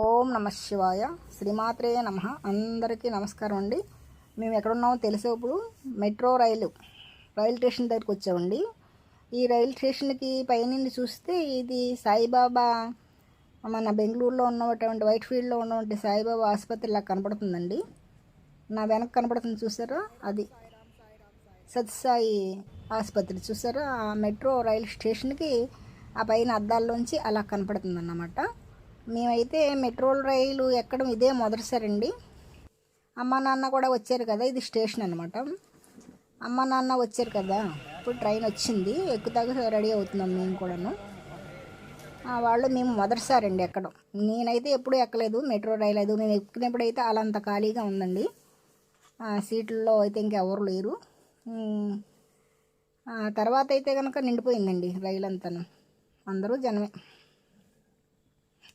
ఓం నమ శివాయ. శ్రీమాత్రే నమ. అందరికీ నమస్కారం అండి. మేము ఎక్కడున్నామో తెలిసేప్పుడు మెట్రో రైలు రైలు స్టేషన్ దగ్గరికి వచ్చామండి. ఈ రైలు స్టేషన్కి పైనుండి చూస్తే ఇది సాయిబాబా మన బెంగళూరులో ఉన్నటువంటి వైట్ ఫీల్డ్లో ఉన్నటువంటి సాయిబాబా ఆసుపత్రి ఇలా కనపడుతుందండి. నా వెనక కనపడుతుంది చూసారా? అది సత్సాయి ఆసుపత్రి. చూసారా? ఆ మెట్రో రైలు స్టేషన్కి ఆ పైన అద్దాల్లోంచి అలా కనపడుతుంది అన్నమాట మేమైతే మెట్రో రైలు ఎక్కడం ఇదే మొదటిసారండి. అమ్మ నాన్న కూడా వచ్చారు కదా ఇది స్టేషన్ అనమాట అమ్మ నాన్న వచ్చారు కదా ఇప్పుడు ట్రైన్ వచ్చింది ఎక్కుతాక రెడీ అవుతున్నాం మేము కూడాను. వాళ్ళు మేము మొదటిసారండి ఎక్కడం. నేనైతే ఎప్పుడూ ఎక్కలేదు మెట్రో రైలు అది నేను ఎక్కినప్పుడైతే అలా అంత ఖాళీగా ఉందండి. సీట్లలో అయితే ఇంకెవరు లేరు. తర్వాత అయితే కనుక నిండిపోయిందండి రైలు అంతాను అందరూ జనమే.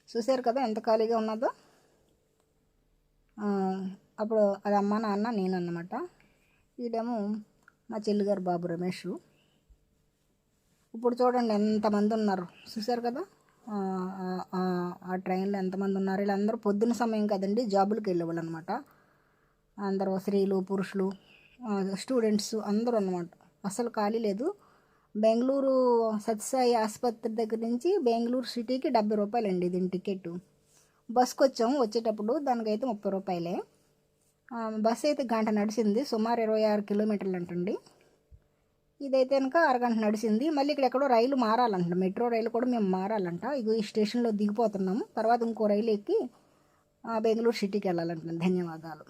చూశారు కదా ఎంత ఖాళీగా ఉన్నదో? అప్పుడు అది అమ్మ నాన్న నేను అన్నమాట వీడేమో మా చెల్లిగారు బాబు రమేష్. ఇప్పుడు చూడండి ఎంతమంది ఉన్నారు. చూశారు కదా? ఆ, ట్రైన్లో ఎంతమంది ఉన్నారు. వీళ్ళందరూ పొద్దున సమయం కదండి జాబులకు వెళ్ళేవాళ్ళు అనమాట అందరూ స్త్రీలు పురుషులు స్టూడెంట్స్ అందరూ అన్నమాట. అసలు ఖాళీ లేదు. బెంగళూరు సత్యసాయి ఆసుపత్రి దగ్గర నుంచి బెంగళూరు సిటీకి డెబ్బై రూపాయలు అండి దీని టికెట్ బస్కి వచ్చాము వచ్చేటప్పుడు దానికైతే ముప్పై రూపాయలే. బస్ బస్సు అయితే గంట నడిచింది సుమారు ఇరవై ఆరు కిలోమీటర్లు అంటండి. ఇదైతే కనుక అరగంట నడిచింది. మళ్ళీ ఇక్కడ ఎక్కడో రైలు మారాలంట మెట్రో రైలు కూడా మేము మారాలంట. ఇగో ఈ స్టేషన్లో దిగిపోతున్నాము. తర్వాత ఇంకో రైలు ఎక్కి బెంగళూరు సిటీకి వెళ్ళాలంట ధన్యవాదాలు.